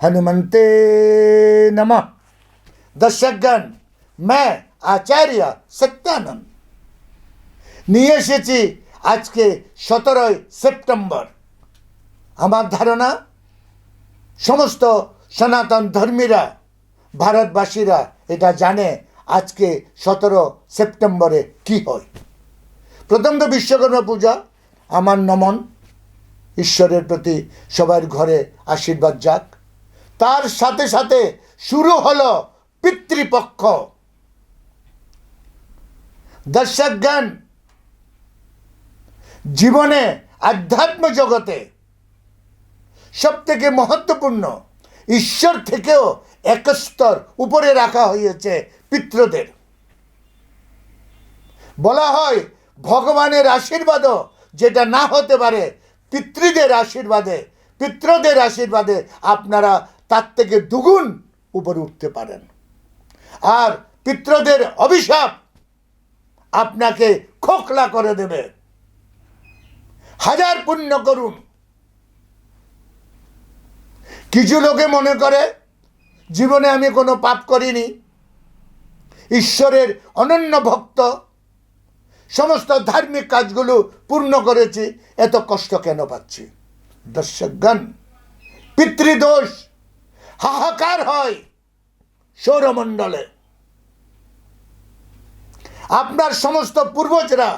हनुमंते नमः दर्शकगण मैं আচার্য সত্যানন্দ নিয়ে এসেছি আজকে সতেরোই সেপ্টেম্বর আমার ধারণা সমস্ত সনাতন ধর্মীরা ভারতবাসীরা এটা জানে আজকে সতেরো সেপ্টেম্বরে কি হয় প্রথম তো বিশ্বকর্মা পূজা আমার নমন ঈশ্বরের প্রতি সবার ঘরে আশীর্বাদ যাক তার সাথে সাথে শুরু হলো পিতৃপক্ষ। দর্শকগণ, জীবনে আধ্যাত্ম জগতে সব থেকে মহত্বপূর্ণ, ঈশ্বর থেকেও এক স্তর উপরে রাখা হয়েছে পিতৃদের। বলা হয়, ভগবানের আশীর্বাদও যেটা না হতে পারে, পিতৃদের আশীর্বাদে পিতৃদের আশীর্বাদে আপনারা তার থেকে দুগুণ উপরে উঠতে পারেন। আর পিত্রদের অভিশাপ আপনাকে খোকলা করে দেবে। হাজার পুণ্য করুন। কিছু লোকে মনে করে, জীবনে আমি কোনো পাপ করিনি। ঈশ্বরের অনন্য ভক্ত। সমস্ত ধার্মিক কাজগুলো পূর্ণ করেছি, এত কষ্ট কেন পাচ্ছি? দর্শকগণ, পিতৃদোষ হাহাকার হয় সৌরমণ্ডলে। আপনার সমস্ত পূর্বজরা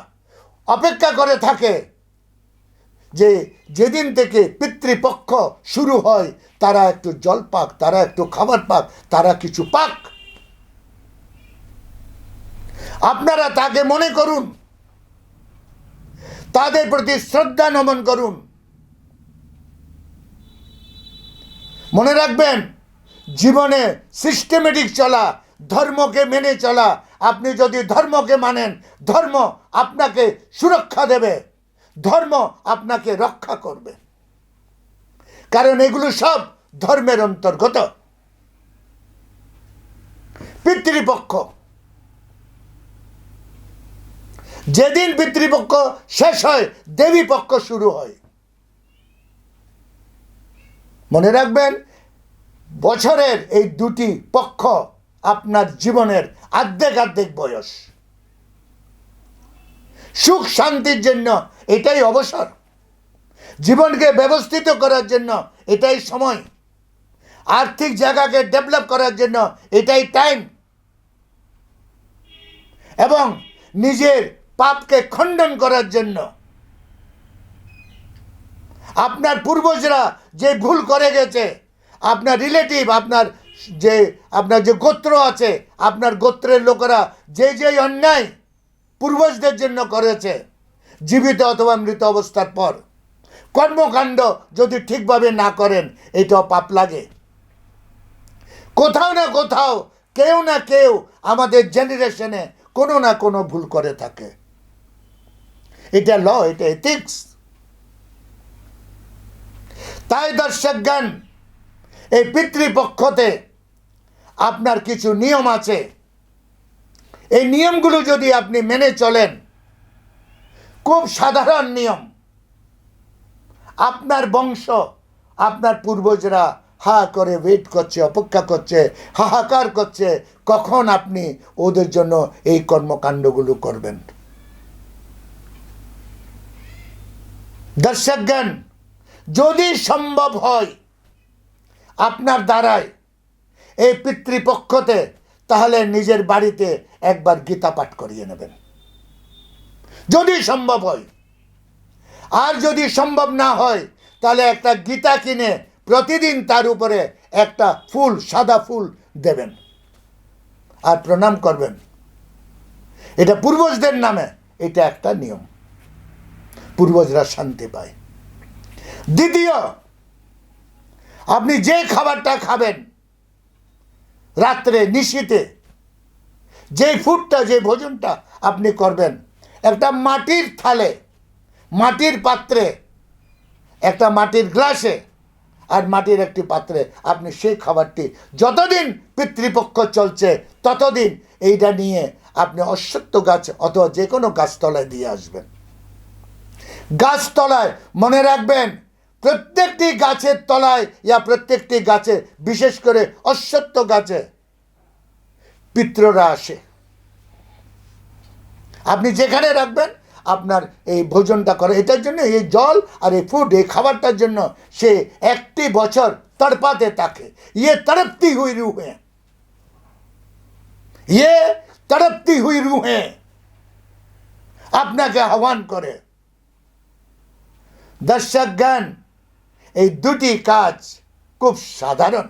অপেক্ষা করে থাকে যে যেদিন থেকে পিতৃপক্ষ শুরু হয়, তারা একটু জল পাক, তারা একটু খাবার পাক, তারা কিছু পাক। আপনারা তাকে মনে করুন, তাদের প্রতি শ্রদ্ধা নমন করুন। মনে রাখবেন, জীবনে সিস্টেমেটিক চলা, ধর্মকে মেনে চলা, আপনি যদি ধর্মকে মানেন, ধর্ম আপনাকে সুরক্ষা দেবে, ধর্ম আপনাকে রক্ষা করবে। কারণ এগুলো সব ধর্মের অন্তর্গত। পিতৃপক্ষ। যেদিন পিতৃপক্ষ শেষ হয় দেবী পক্ষ শুরু হয়। মনে রাখবেন, বছরের এই দুটি পক্ষ আপনার জীবনের আর্ধেক আর্ধেক বয়স। সুখ শান্তির জন্য এটাই অবসর। জীবনকে ব্যবস্থিত করার জন্য এটাই সময়। আর্থিক জায়গাকে ডেভেলপ করার জন্য এটাই টাইম। এবং নিজের পাপকে খণ্ডন করার জন্য আপনার পূর্বজরা যে ভুল করে গেছে, আপনার রিলেটিভ আপনার যে আপনার যে গোত্র আছে, আপনার গোত্রের লোকেরা যে যে অন্যায় পূর্বজদের জন্য করেছে, জীবিত অথবা মৃত অবস্থার পর, কর্মকাণ্ড যদি ঠিকভাবে না করেন, এটাও পাপ লাগে। কোথাও না কোথাও, কেউ না কেউ আমাদের জেনারেশনে কোনো না কোনো ভুল করে থাকে। এটা ল এটা এথিক্স তাই দর্শকগণ এই পিতৃপক্ষতে আপনার কিছু নিয়ম আছে। এই নিয়মগুলো যদি আপনি মেনে চলেন, খুব সাধারণ নিয়ম। আপনার বংশ, আপনার পূর্বজরা হা করে ওয়েট করছে, অপেক্ষা করছে, হাহাকার করছে, কখন আপনি ওদের জন্য এই কর্মকাণ্ডগুলো করবেন? দর্শকগণ যদি সম্ভব হয় আপনার দ্বারায় এই পিতৃপক্ষতে, তাহলে নিজের বাড়িতে একবার গীতা পাঠ করিয়ে নেবেন। যদি সম্ভব হয়। আর যদি সম্ভব না হয়, তাহলে একটা গীতা কিনে প্রতিদিন তার উপরে একটা ফুল, সাদা ফুল দেবেন। আর প্রণাম করবেন। এটা পূর্বজদের নামে, এটা একটা নিয়ম। পূর্বজরা শান্তি পায়। দ্বিতীয়, আপনি যে খাবারটা খাবেন রাত্রে নিশীতে, যে ফুডটা, যে ভোজনটা আপনি করবেন, একটা মাটির থালে, মাটির পাত্রে, একটা মাটির গ্লাসে আর মাটির একটি পাত্রে আপনি সেই খাবারটি যতদিন পিতৃপক্ষ চলছে ততদিন এইটা নিয়ে আপনি অশ্বত্থ গাছ অথবা যে কোনো গাছতলায় দিয়ে আসবেন। গাছতলায় মনে রাখবেন প্রত্যেকটি গাছের তলায় ইয়া প্রত্যেকটি গাছে, বিশেষ করে অশ্বত্থ গাছে, পিত্ররা আসে। আপনি যেখানে রাখবেন, আপনার এই ভোজনটা করে। এটার জন্য এই জল আর এই ফুড এই খাবারটার জন্য সে একটি বছর তড়পাতে থাকে। ইয়ে তড়পতি হুই রুহে। ইয়ে তড়পতি হুই রুহে। আপনাকে আহ্বান করে। দর্শক জ্ঞান এই দুটি কাজ খুব সাধারণ।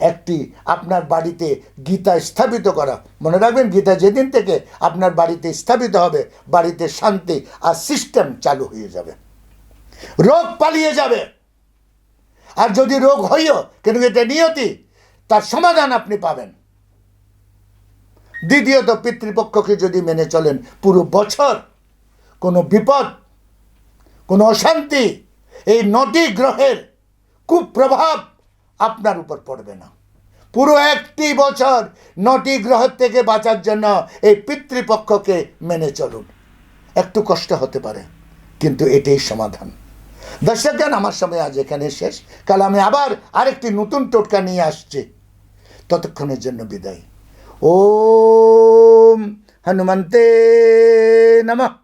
একটি, আপনার বাড়িতে গীতা স্থাপিত করা। মনে রাখবেন, গীতা যেদিন থেকে আপনার বাড়িতে স্থাপিত হবে, বাড়িতে শান্তি আর সিস্টেম চালু হয়ে যাবে। রোগ পালিয়ে যাবে। আর যদি রোগ হইও কিন্তু এটা নিয়তি, তার সমাধান আপনি পাবেন। দ্বিতীয়ত, পিতৃপক্ষকে যদি মেনে চলেন, পুরো বছর কোনো বিপদ, কোনো অশান্তি এই নটি গ্রহের কুপ্রভাব আপনার উপর পড়বে না। পুরো একটি বছর নটি গ্রহ থেকে বাঁচার জন্য এই পিতৃপক্ষকে মেনে চলুন। একটু কষ্ট হতে পারে, কিন্তু এটাই সমাধান। দর্শকগণ আমার সময় আজ এখানে শেষ। কাল আমি আবার আরেকটি নতুন টোটকা নিয়ে আসছি। ততক্ষণের জন্য বিদায়। ওম হনুমন্তে নমঃ।